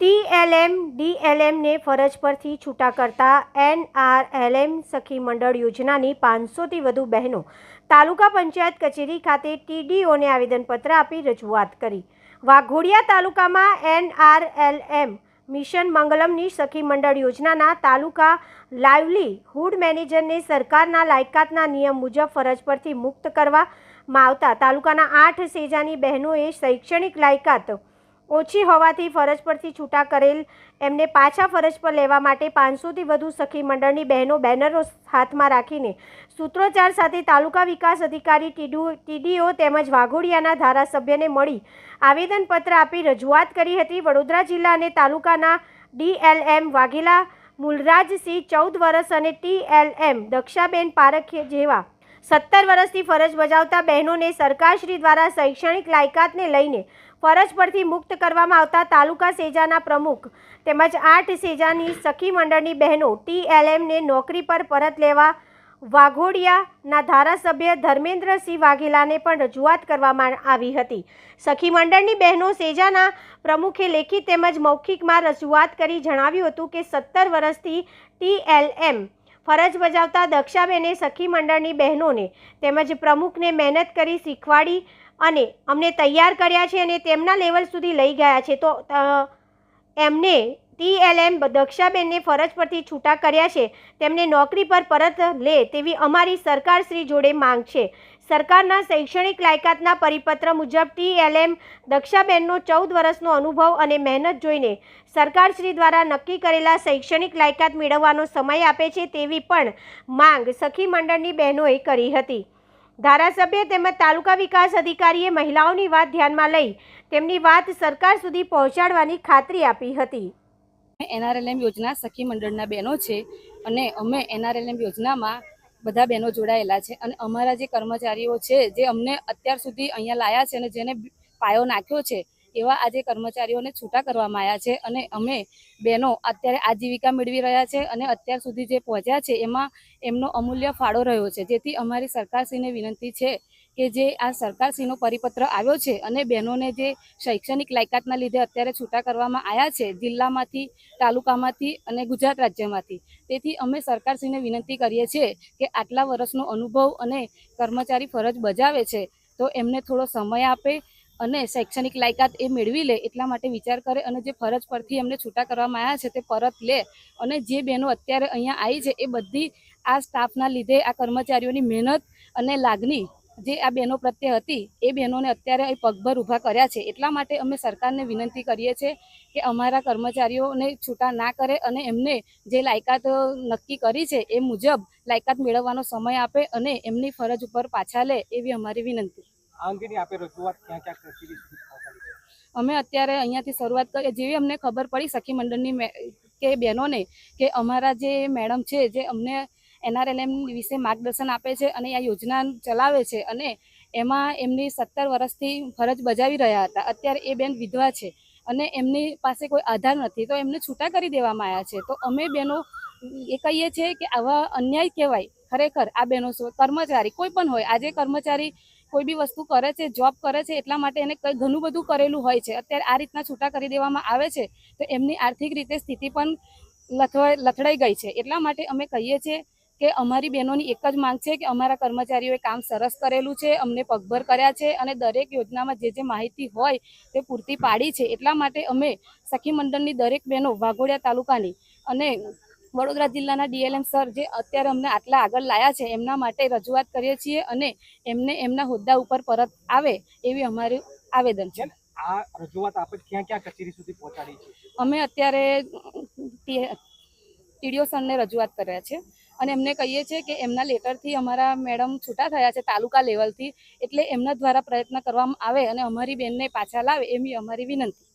TLM ડીએલએમને ફરજ પરથી છૂટા કરતા એનઆરએલએમ સખી મંડળ યોજનાની પાંચસોથી વધુ બહેનો તાલુકા પંચાયત કચેરી ખાતે ટીડીઓને આવેદનપત્ર આપી રજૂઆત કરી. વાઘોડિયા તાલુકામાં એનઆરએલએમ મિશન મંગલમની સખી મંડળ યોજનાના તાલુકા લાઇવલીહુડ મેનેજરને સરકારના લાયકાતના નિયમ મુજબ ફરજ પરથી મુક્ત કરવામાં આવતા તાલુકાના આઠ સેજાની બહેનોએ શૈક્ષણિક લાયકાત ઓછી હોવાથી ફરજ પરથી છૂટા કરેલ એમને પાછા ફરજ પર લેવા માટે પાંચસોથી વધુ સખી મંડળની બહેનો બેનરો હાથમાં રાખીને સૂત્રોચ્ચાર સાથે તાલુકા વિકાસ અધિકારી ટીડુ ટીડીઓ તેમજ વાઘોડિયાના ધારાસભ્યને મળી આવેદનપત્ર આપી રજૂઆત કરી હતી. વડોદરા જિલ્લા અને તાલુકાના ડીએલએમ વાઘેલા મૂલરાજસિંહ ચૌદ વર્ષ અને ટીએલએમ દક્ષાબેન પારખે જેવા સત્તર વર્ષથી ફરજ બજાવતા બહેનોને સરકારશ્રી દ્વારા શૈક્ષણિક લાયકાતને લઈને ફરજ પરથી મુક્ત કરવામાં આવતા તાલુકા સેજાના પ્રમુખ તેમજ આઠ સેજાની સખી મંડળની બહેનો ટીએલએમને નોકરી પર પરત લેવા વાઘોડિયાના ધારાસભ્ય ધર્મેન્દ્રસિંહ વાઘેલાને પણ રજૂઆત કરવામાં આવી હતી. સખી મંડળની બહેનો સેજાના પ્રમુખે લેખિત તેમજ મૌખિકમાં રજૂઆત કરી જણાવ્યું હતું કે સત્તર વર્ષથી ટીએલએમ ફરજ બજાવતા દક્ષાબેને સખી મંડળની બહેનોને તેમજ પ્રમુખને મહેનત કરી શીખવાડી અને અમને તૈયાર કર્યા છે અને તેમના લેવલ સુધી લઈ ગયા છે. તો એમને ટીએલએમ દક્ષાબેનને ફરજ પરથી છૂટા કર્યા છે. તેમને નોકરી પર પરત લે તેવી અમારી સરકારશ્રી જોડે માંગ છે. સરકારના શૈક્ષણિક લાયકાતના પરિપત્ર મુજબ ટીએલએમ દક્ષાબેનનો ચૌદ વર્ષનો અનુભવ અને મહેનત જોઈને સરકારશ્રી દ્વારા નક્કી કરેલા શૈક્ષણિક લાયકાત મેળવવાનો સમય આપે છે તેવી પણ માંગ સખી મંડળની બહેનોએ કરી હતી. ધારાસભ્ય તેમજ તાલુકા વિકાસ અધિકારીએ મહિલાઓની વાત ધ્યાનમાં લઈ તેમની વાત સરકાર સુધી પહોંચાડવાની ખાતરી આપી હતી. એનઆરએલએમ યોજના સખી મંડળના બહેનો છે અને અમે એનઆરએલએમ યોજનામાં બધા બહેનો જોડાયેલા છે અને અમારા જે કર્મચારીઓ છે જે અમને અત્યાર સુધી અહીંયા લાયા છે અને જેને પાયો નાખ્યો છે એવા આજે કર્મચારીઓને છૂટા કરવામાં આવ્યા છે અને અમે બહેનો અત્યારે આજીવિકા મેળવી રહ્યા છે અને અત્યાર સુધી જે પહોંચ્યા છે એમાં એમનો અમૂલ્ય ફાળો રહ્યો છે. જેથી અમારી સરકારશ્રીને વિનંતી છે કે જે આ સરકારશ્રીનો પરિપત્ર આવ્યો છે અને બહેનોને જે શૈક્ષણિક લાયકાતના લીધે અત્યારે છૂટા કરવામાં આવ્યા છે જિલ્લામાંથી, તાલુકામાંથી અને ગુજરાત રાજ્યમાંથી. તેથી અમે સરકારશ્રીને વિનંતી કરીએ છીએ કે આટલા વર્ષનો અનુભવ અને કર્મચારી ફરજ બજાવે છે તો એમને થોડો સમય આપે અને શૈક્ષણિક લાયકાત એ મેળવી લે એટલા માટે વિચાર કરે અને જે ફરજ પરથી એમને છૂટા કરવામાં આવ્યા છે તે પરત લે. અને જે બહેનો અત્યારે અહીંયા આવી છે એ બધી આ સ્ટાફના લીધે આ કર્મચારીઓની મહેનત અને લાગણી જે આ બહેનો પ્રત્યે હતી એ બહેનોને અત્યારે અહીં પગભર ઊભા કર્યા છે. એટલા માટે અમે સરકારને વિનંતી કરીએ છીએ કે અમારા કર્મચારીઓને છૂટા ના કરે અને એમને જે લાયકાત નક્કી કરી છે એ મુજબ લાયકાત મેળવવાનો સમય આપે અને એમની ફરજ ઉપર પાછા લે એવી અમારી વિનંતી. અમે અત્યારે અહીંયાથી શરૂઆત કરીએ. જેવી અમને ખબર પડી સખી મંડળની કે બહેનોને, કે અમારા જે મેડમ છે, જે અમને એનઆરએલએમ વિશે માર્ગદર્શન આપે છે અને આ યોજના ચલાવે છે અને એમાં એમની સત્તર વર્ષથી ફરજ બજાવી રહ્યા હતા. અત્યારે એ બેન વિધવા છે અને એમની પાસે કોઈ આધાર નથી, તો એમને છૂટા કરી દેવામાં આવ્યા છે. તો અમે બહેનો એ કહીએ છીએ કે આવા અન્યાય કહેવાય. ખરેખર આ બહેનો કર્મચારી કોઈ પણ હોય, આજે કર્મચારી કોઈ બી વસ્તુ કરે છે જોબ કરે છે, એટલા માટે એને કંઈ ઘણું બધું કરેલું હોય છે. અત્યારે આ રીતના છૂટા કરી દેવામાં આવે છે, તો એમની આર્થિક રીતે સ્થિતિ પણ લથવાઈ લથડાઈ ગઈ છે. એટલા માટે અમે કહીએ છીએ કે અમારી બહેનોની એક જ માંગ છે કે અમારા કર્મચારીઓએ કામ સરસ કરેલું છે, અમને પગભર કર્યા છે અને દરેક યોજનામાં જે જે માહિતી હોય તે પૂરતી પાડી છે. એટલા માટે અમે સખી મંડળની દરેક બહેનો વાઘોડિયા તાલુકાની અને વડોદરા જિલ્લાના ડીએલએમ સર જે અત્યારે અમને આટલા આગળ લાયા છે એમના માટે રજૂઆત કરીએ છીએ અને એમને એમના હોદ્દા ઉપર પરત આવે એવી અમારું આવેદન છે. આ રજૂઆત આપણે ક્યાં ક્યાં કચેરી સુધી પહોંચાડી છે? અમે અત્યારે ટીડીઓ સરને રજૂઆત કર્યા છે અને એમને કહીએ છીએ કે એમના લેટરથી અમારા મેડમ છૂટા થયા છે તાલુકા લેવલથી એટલે એમના દ્વારા પ્રયત્ન કરવામાં આવે અને અમારી બેનને પાછા લાવે એવી અમારી વિનંતી.